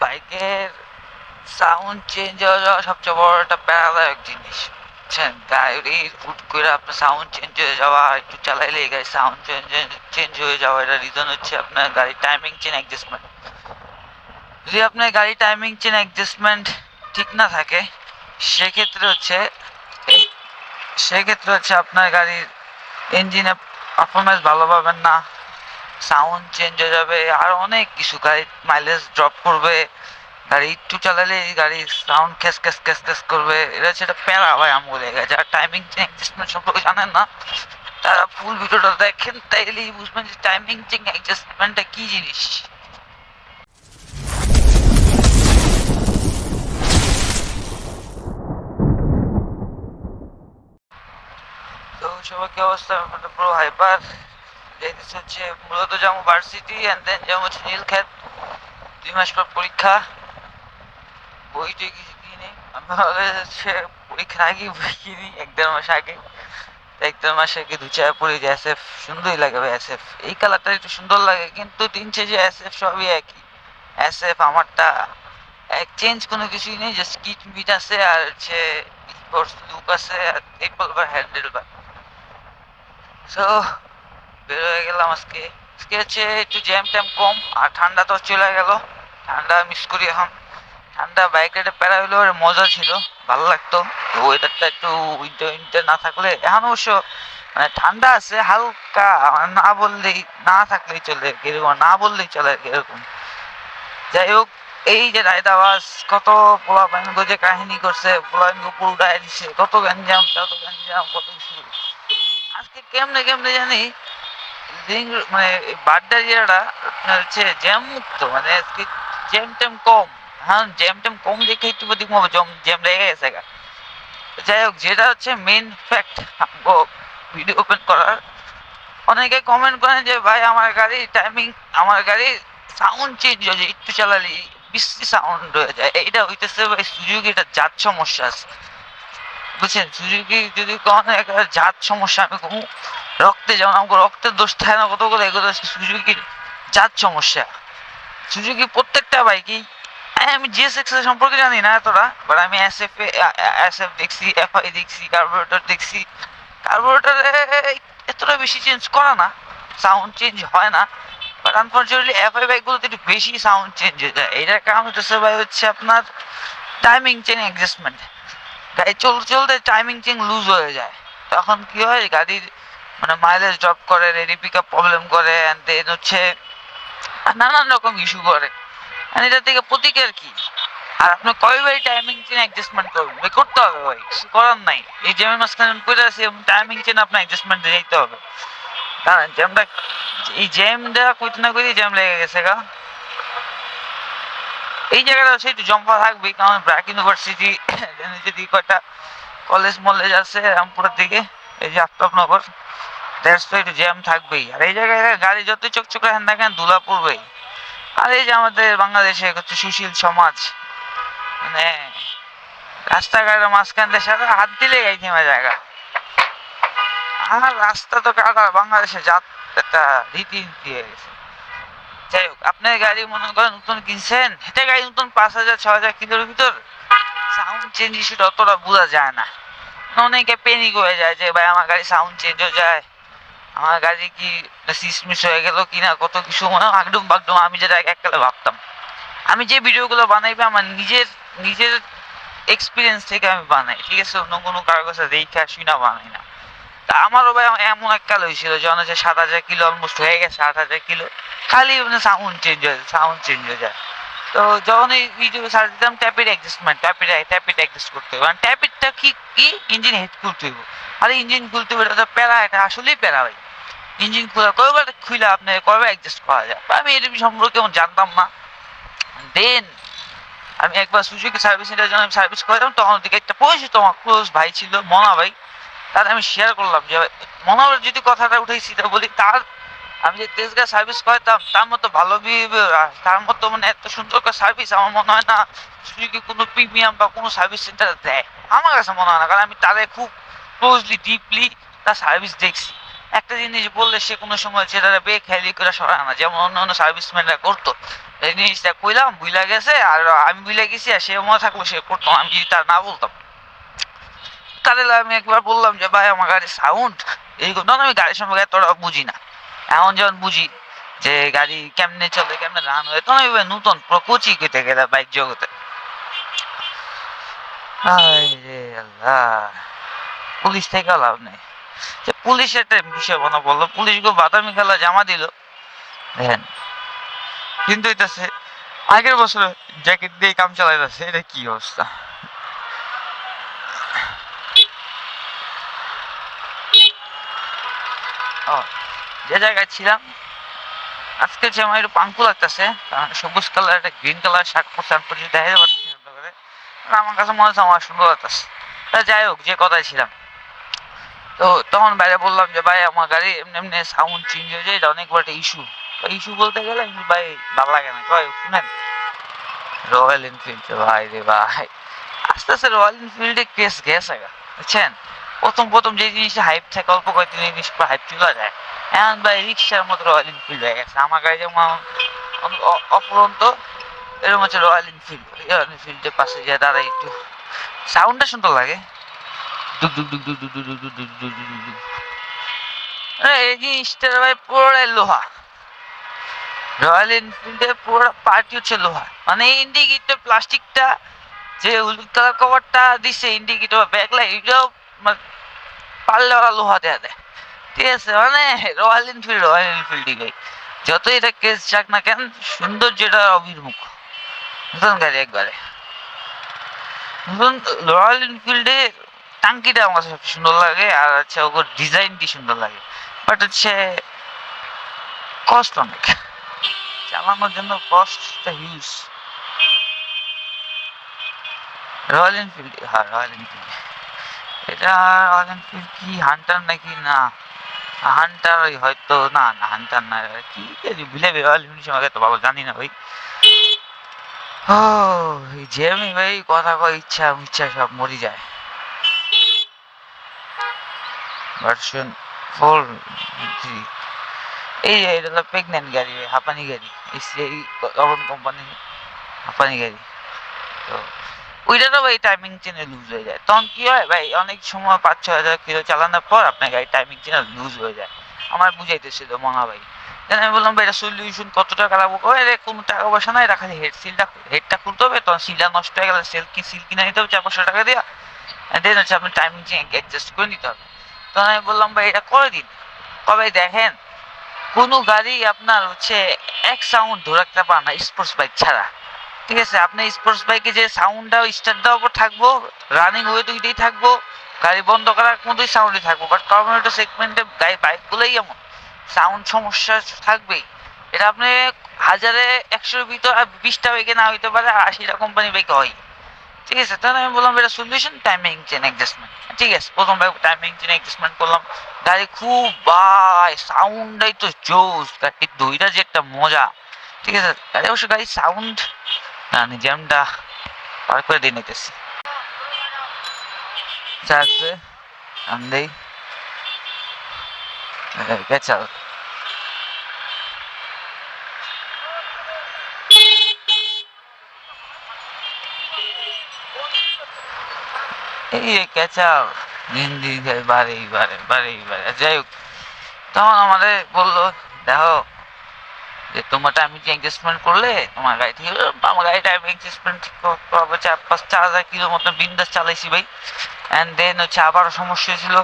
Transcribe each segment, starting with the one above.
বাইকের sound change হয়ে যাওয়া সবচেয়ে বড় একটা প্যারাদায়ক জিনিস। বুঝছেন? গাড়ির হুট করে আপনার সাউন্ড চেঞ্জ হয়ে যাওয়া, একটু চালাইলে গাড়ির সাউন্ড চেঞ্জ চেঞ্জ হয়ে যাওয়া, এটা রিজন হচ্ছে আপনার গাড়ির টাইমিং চেন অ্যাডজাস্টমেন্ট যদি আপনার গাড়ির টাইমিং চেন অ্যাডজাস্টমেন্ট ঠিক না থাকে, সেক্ষেত্রে হচ্ছে সেক্ষেত্রে হচ্ছে আপনার গাড়ির ইঞ্জিনে পারফরমেন্স ভালো পাবেন না। সাউন্ড চেঞ্জ হয়ে যাবে, আর অনেক কিছু গাড়ির মাইলেজ ড্রপ করবে, গাড়ি একটু চালালে গাড়ির সাউন্ড ক্যাস ক্যাস ক্যাস ক্যাস করবে এটা হচ্ছে একটা প্যারা ভাই আমলে গেছে, আর টাইমিং অ্যাডজাস্টমেন্ট সম্পর্কে জানেন না। তারা ফুল ভিডিওটা দেখেন তাইলেই বুঝবেন যে টাইমিং চেঞ্জ অ্যাডজাস্টমেন্টটা কি জিনিস? তো সবার কি অবস্থা? পুরো হাইপার যাইতেছে হচ্ছে মূলত যাব ভার্সিটি অ্যান্ড দেন যাব হচ্ছে নীলক্ষেত দুই মাস পর পরীক্ষা। বই টই কিছু কিনি? আমি হচ্ছে পরীক্ষার আগে বই কিনি, এক দেড় মাস আগে। এক দেড় মাস আগে দু চার পড়ি যে এসএফ সুন্দরই লাগে ভাই এসএফ এই কালারটা একটু সুন্দর লাগে, কিন্তু দিন শেষে এসএফ সবই একই। এসএফ আমারটা এক চেঞ্জ কোনো কিছুই নেই জাস্ট কিট মিট আছে আর হচ্ছে স্পোর্টস লুক আছে আর triple bar handlebar so বের হয়ে গেলাম আজকে। আজকে হচ্ছে একটু জ্যাম ট্যাম কম, আর ঠান্ডা তো চলে গেল। ঠান্ডা মিস করি এখন। ঠান্ডা বাইক রাইডে প্যারা হইলেও মজা ছিল, ভালো লাগতো। ওয়েদারটা একটু উইন্টার উইন্টার না থাকলে, এখন অবশ্য মানে ঠান্ডা আছে, হালকা মানে না বললেই, না থাকলেই চলে এরকম না বললেই চলে এরকম যাই হোক, এই যে রায়দাবাস কত পোলা ব্যাঙ্গ যে কাহিনী করছে পোলা ব্যাঙ্গ পুরো উড়াই দিছে, কত গ্যাঞ্জাম কত গ্যাঞ্জাম, কত কিছু। আজকে কেমনে কেমনে জানি মানে বাড্ডা ইয়েটা হচ্ছে জ্যাম মুক্ত মানে জ্যাম ট্যাম কম। হ্যাঁ জ্যাম ট্যাম কম দেখে একটু প্রতি জম জ্যাম লেগে গেছে গা। যাই হোক, যেটা হচ্ছে মেন ফ্যাক্ট ভিডিও ওপেন করার। অনেকে কমেন্ট করেন যে, ভাই, আমার গাড়ি টাইমিং আমার গাড়ি সাউন্ড চেঞ্জ হয়ে যায় একটু চালালে বিশ্রী সাউন্ড হয়ে যায়। এইটা হইতেছে ভাই সুযোগী এটা জাত সমস্যা আছে। বুঝছেন? সুযোগী যদি কোনো একটা জাত সমস্যা, আমি রক্তে যেমন আমাকে রক্তের দোষ থাকে না কতগুলো এগুলো হচ্ছে সুযোগীর জাত সমস্যা। সুযোগী প্রত্যেকটা বাইকই আমি জিএসএক্স এর সম্পর্কে জানি না এতটা বাট আমি এস এফ এস এফ দেখছি এফ আই দেখছি কার্বোরেটর দেখছি। কার্বোরেটরে এতটা বেশি চেঞ্জ করা না সাউন্ড চেঞ্জ হয় না বাট আনফর্চুনেটলি এফ আই বাইকগুলোতে একটু বেশি সাউন্ড চেঞ্জ হয়ে যায়। এটার কারণ হচ্ছে ভাই, হচ্ছে আপনার টাইমিং চেন অ্যাডজাস্টমেন্ট গাড়ি চলতে চলতে টাইমিং চেন লুজ হয়ে যায়। তখন কি হয়, গাড়ির মানে মাইলেজ ড্রপ করে রেডি পিক আপ প্রবলেম করে অ্যান্ড দেন হচ্ছে নানান রকম ইস্যু করে। আর এটা থেকে প্রতিকার কি? আর আপনি কয়বার টাইমিং চেন অ্যাডজাস্টমেন্ট করবেন? ভাই করতে হবে ভাই, কিছু করার নাই। এই জ্যামের মাঝখানে পড়ে আছে টাইমিং চেন আপনার অ্যাডজাস্টমেন্টে যেতে হবে। কারণ জ্যামটা এই জ্যামটা কইতে না কইতে জ্যাম লেগে গেছে গা। এই জায়গাটা সেই একটু জম্পা থাকবে কারণ ব্র্যাক ইউনিভার্সিটি যদি কয়টা কলেজ মলেজ আছে, রামপুরের দিকে, এই যে আফতাবনগর একটু জ্যাম থাকবেই। আর এই জায়গায় গাড়ি যত চকচক রাখেন না কেন পড়বেই। আর এই যে আমাদের বাংলাদেশে হচ্ছে সুশীল সমাজ মানে রাস্তাঘাটের মাঝখান দিয়ে হাত দিলে গাড়ি থেমে জায়গা আর রাস্তা তো কাটা বাংলাদেশে যাত একটা রীতিনীতি হয়ে গেছে। যাই হোক আপনার গাড়ি মনে করেন নতুন কিনছেন? এটা গাড়ি নতুন পাঁচ হাজার, ছ হাজার কিলোর ভিতর সাউন্ড চেঞ্জ ইস্যুটা অতটা বোঝা যায় না। অনেকে পেনিক হয়ে যায় যে, ভাই, আমার গাড়ি সাউন্ড চেঞ্জ হয়ে যায়। আমার গাড়ি কি সিসমিস হয়ে গেল কিনা, কত কিছু মনে আগডুম বাগডুম, আমি যেটা এককালে ভাবতাম। আমি যে ভিডিওগুলো বানাইবে, আমার নিজের নিজের এক্সপিরিয়েন্স থেকে আমি বানাই, ঠিক আছে? অন্য কোনো কারও কাছে দেখে আসি না, বানাই না। তা আমারও ভাই এমন এক কাল হয়েছিল, যখন হচ্ছে সাত হাজার কিলো অলমোস্ট হয়ে গেছে আট হাজার কিলো। খালি মানে সাউন্ড চেঞ্জ হয়ে সাউন্ড চেঞ্জ হয়ে যায়। তো যখন এই ভিডিও সার্চ দিতাম ট্যাপিড অ্যাডজাস্টমেন্ট ট্যাপিড ট্যাপিড অ্যাডজাস্ট করতে হবে। মানে ট্যাপিডটা কি কি ইঞ্জিন হেড খুলতে হবে? আর ইঞ্জিন খুলতে হবে, এটা তো প্যারা, এটা আসলেই প্যারা ভাই। ইঞ্জিন খোলা, কয়বার খুলে আপনি কয়বার অ্যাডজাস্ট করা যায়? আমি এর সম্পর্কে জানতাম না। দেন আমি একবার সুজুকি সার্ভিস সেন্টার যখন আমি সার্ভিস করতাম তখন দিকে একটা পরিচিত আমার ক্লোজ ভাই ছিল, মনা ভাই। তার আমি শেয়ার করলাম যে, মনা ভাই যদি কথাটা উঠেছি, তা বলি, তার, আমি যে তেজগা সার্ভিস করতাম তার মতো ভালো বিহেভিয়ার তার মতো মানে এত সুন্দর করে সার্ভিস আমার মনে হয় না, সুজুকি কোনো প্রিমিয়াম বা কোনো সার্ভিস সেন্টার দেয়। আমার কাছে মনে হয় না, কারণ আমি তাদের খুব ক্লোজলি ডিপলি তার সার্ভিস দেখছি। একটা জিনিস বললে সে কোনো সময় সেটা বেখেয়ালি করে সরায় না। যেমন অন্য অন্য সার্ভিসম্যানরা করতো। এই জিনিসটা কইলাম, বুইলা গেছে, আর আমি বুইলা গেছি, আর সে মনে থাকল সে করতো, আমি যদি তার না বলতাম। তাহলে আমি একবার বললাম যে, ভাই, আমার গাড়ির সাউন্ড এইগুলো না আমি গাড়ির সম্পর্কে এতটা বুঝি না। এখন যেমন বুঝি যে গাড়ি কেমনে চলে, কেমনে রান হয়, তখন আমি নতুন প্রকোচি কেটে গেলে বাইক জগতে। পুলিশ থেকে লাভ নেই। যে পুলিশ একটা বিষয় মনে বলল পুলিশ গো বাদামি খেলা জামা দিল। দেখেন। কিন্তু আগের বছর জ্যাকেট দিয়ে কাম এটা কি অবস্থা? যে জায়গায় ছিলাম, আজকে যে আমার একটু পাঙ্কু লাগতেছে সবুজ কালার, একটা গ্রিন কালার পর্যন্ত দেখাতে পারতেছি না করে আমার কাছে মনে হচ্ছে আমার সুন্দর লাগতেছে। যাই হোক, যে কথায় ছিলাম। তো তখন বাইরে বললাম যে, ভাই, আমার গাড়ি এমনি এমনি সাউন্ড চেঞ্জ হয়ে যায়, এটা অনেক বড় একটা ইস্যু ইস্যু বলতে গেলে ভাই, ভালো লাগে না। কয়, শুনেন রয়্যাল এনফিল্ড ভাই রে ভাই, আস্তে আস্তে রয়্যাল এনফিল্ডে কেস গেছে বুঝছেন? প্রথম প্রথম যে জিনিসটা হাইপ থাকে, অল্প কয়েকদিন জিনিস পর হাইপ চলে যায়। এখন ভাই রিক্সার মতো রয়্যাল এনফিল্ড হয়ে গেছে। আমার গাড়ি যেমন অন- অ- অফুরন্ত, এরকম হচ্ছে রয়্যাল এনফিল্ড রয়্যাল এনফিল্ডের পাশে যে দাঁড়াই একটু সাউন্ডটা সুন্দর লাগে। এই লোহা। রয়্যাল মানে মানে দেয়া ঠিক আছে মানে রয়্যাল এনফিল্ড রয়্যাল এনফিল্ডই গাই যত এটা কেস যাক না কেন, সৌন্দর্যটা অভিমুখ। নতুন গাড়ি একবারে। নতুন রয়্যাল এনফিল্ডে টাঙ্কিটা আমার কাছে সুন্দর লাগে, আর হচ্ছে ওর ডিজাইনটি সুন্দর লাগে। বাট হচ্ছে কষ্ট অনেক। চালানোর জন্য কস্টটা হিউজ রয়্যাল এনফিল্ড হ্যাঁ রয়্যাল এনফিল্ড এটা রয়্যাল এনফিল্ড কি হান্টার নাকি? না। হান্টার হয়তো, না না হান্টার না। কি ভুলে রয়্যাল এনফিল্ড আমাকে তো বাবা জানি না ভাই। ও এই জেমি ভাই কথা কয়, ইচ্ছা ইচ্ছা সব মরি যায়। ভার্সন ফোর থ্রি এই এটা হলো প্রেগনেন্ট গাড়ি হাঁপানি গাড়ি এই অরণ কোম্পানি হাঁপানি গাড়ি। তো ওইটা তো ভাই টাইমিং চেনে লুজ হয়ে যায়। তখন কি হয় ভাই, অনেক সময় পাঁচ ছ হাজার কিলো চালানোর পর আপনার গাড়ি টাইমিং চেনে লুজ হয়ে যায়। আমার বুঝাইতেছিল মনা ভাই। দেন আমি বললাম, ভাই, এটা সলিউশন কত টাকা লাগবো কবে রে, কোনো টাকা পয়সা নাই, রাখা হেড সিলটা হেডটা খুলতে হবে, তখন সিলটা নষ্ট হয়ে গেলে সেল কি সিল কিনে নিতে হবে, চার পাঁচশো টাকা দিয়া। দেন হচ্ছে আপনি টাইমিং চেঞ্জ অ্যাডজাস্ট করে নিতে হবে। তখন আমি বললাম, ভাই, এটা করে দিন কবে দেখেন, কোনো গাড়ি আপনার হচ্ছে এক সাউন্ড ধরে রাখতে পারে না স্পোর্টস বাইক ছাড়া। ঠিক আছে আপনার স্পোর্টস বাইকে যে সাউন্ডটা স্টার্ট দেওয়ার থাকব রানিং ওয়ে দুইটাই থাকব, গাড়ি বন্ধ করার মতোই সাউন্ডই থাকব বাট কমিউনিটি সেগমেন্টে গাড়ি বাইকগুলোই এমন সাউন্ড সমস্যা থাকবেই। এটা আপনি হাজারে একশোর ভিতর বিশটা বাইকে না হইতে পারে, আশিটা কোম্পানি বাইকে হয়। ঠিক আছে, তাহলে আমি বললাম এটা সলিউশন টাইমিং চেন অ্যাডজাস্টমেন্ট ঠিক আছে, প্রথম টাইমিং চেন অ্যাডজাস্টমেন্ট করলাম। গাড়ি খুব বাই সাউন্ডটাই তো জোস গাড়ির দইটা যে একটা মজা। ঠিক আছে, গাড়ি অবশ্য গাড়ি সাউন্ড না জ্যামটা পার করে দিয়ে নিতেছি। চার্জে আন্দেই গেছাল হোক, তখন আমাদের বলল যে করলে? তোমার গাড়ি কিলো মতো বিন্দাস চালাইছি ভাই। অ্যান্ড দেন হচ্ছে আবারও সমস্যা হয়েছিল।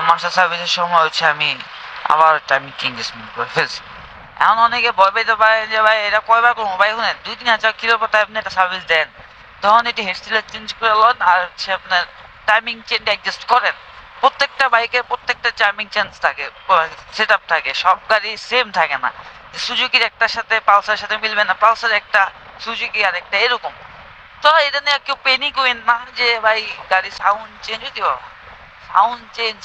মাস্টার সার্ভিসের সময় হচ্ছে আমি আবার টাইমিং করে ফেলছি। এখন অনেকে ভয় পেতে পারে যে, ভাই এটা কয়বার করব? ভাই, শুনেন, দুই, তিন হাজার কিলোর পর আপনি একটা সার্ভিস দেন। তখন এটি হেডসিলার চেঞ্জ করে লন আর হচ্ছে আপনার টাইমিং চেঞ্জ অ্যাডজাস্ট করেন। প্রত্যেকটা বাইকের প্রত্যেকটা টাইমিং চেঞ্জ থাকে সেট আপ থাকে, সব গাড়ি সেম থাকে না। সুজুকির একটার সাথে পালসারের সাথে মিলবে না, পালসার একটা, সুজুকি আর একটা, এরকম। তো এটা নিয়ে কেউ পেনিক হইন না যে, ভাই, গাড়ি সাউন্ড চেঞ্জ হইতে বাবা সাউন্ড চেঞ্জ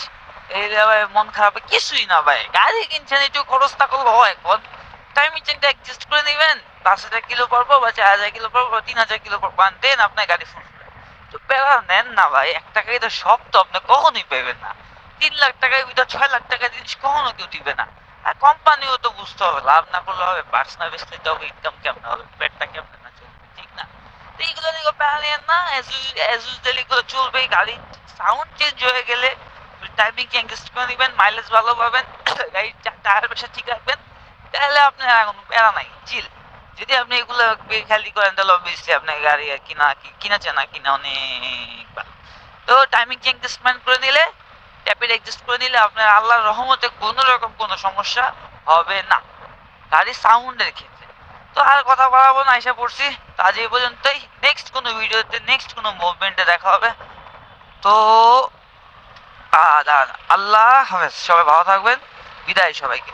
যে ভাই, মন খারাপ কিছুই না ভাই। গাড়ি কিনছেন, একটু খরচটা করলে হয় টাইমিং চেঞ্জটা অ্যাডজাস্ট করে নেবেন। পাঁচ হাজার কিলো পড়ব বা চার হাজার কিলো পড়ব তিন হাজার কিলো পড়ব দেন আপনার গাড়ি ফুল তো প্যারা নেন না ভাই, এক টাকাই তো সব তো আপনি কখনোই পাইবেন না। তিন লাখ টাকার ভিতর ছয় লাখ টাকা জিনিস কখনো কেউ দিবে না। আর কোম্পানিও তো বুঝতে হবে, লাভ না করলে হবে পার্টস না তো ইনকাম কেমন হবে পেটটা কেমন না চলবে, ঠিক না? তো এইগুলো নিয়ে নেন না অ্যাজ এগুলো চলবেই, গাড়ি সাউন্ড চেঞ্জ হয়ে গেলে টাইমিং অ্যাডজাস্ট করে দিবেন মাইলেজ ভালো পাবেন, গাড়ির টায়ার প্রেশার ঠিক রাখবেন, তাহলে আপনার এখন প্যারা নাই চিল যদি আপনি এগুলো খালি করেন, তাহলে অবভিয়াসলি আপনার গাড়ি কিনা, কি- কিনা চেনা কিনা অনেক তো টাইমিং অ্যাডজাস্টমেন্ট করে নিলে ট্যাপের অ্যাডজাস্ট করে নিলে আপনার আল্লাহর রহমতে কোনো রকম কোনো সমস্যা হবে না। গাড়ির সাউন্ডের ক্ষেত্রে। তো আর কথা বাড়াবো না এসে পড়ছি আজ এই পর্যন্তই। নেক্সট কোনো ভিডিওতে নেক্সট কোনো মুভমেন্টে দেখা হবে। তো আল্লাহ হাফেজ। সবাই ভালো থাকবেন। বিদায় সবাইকে।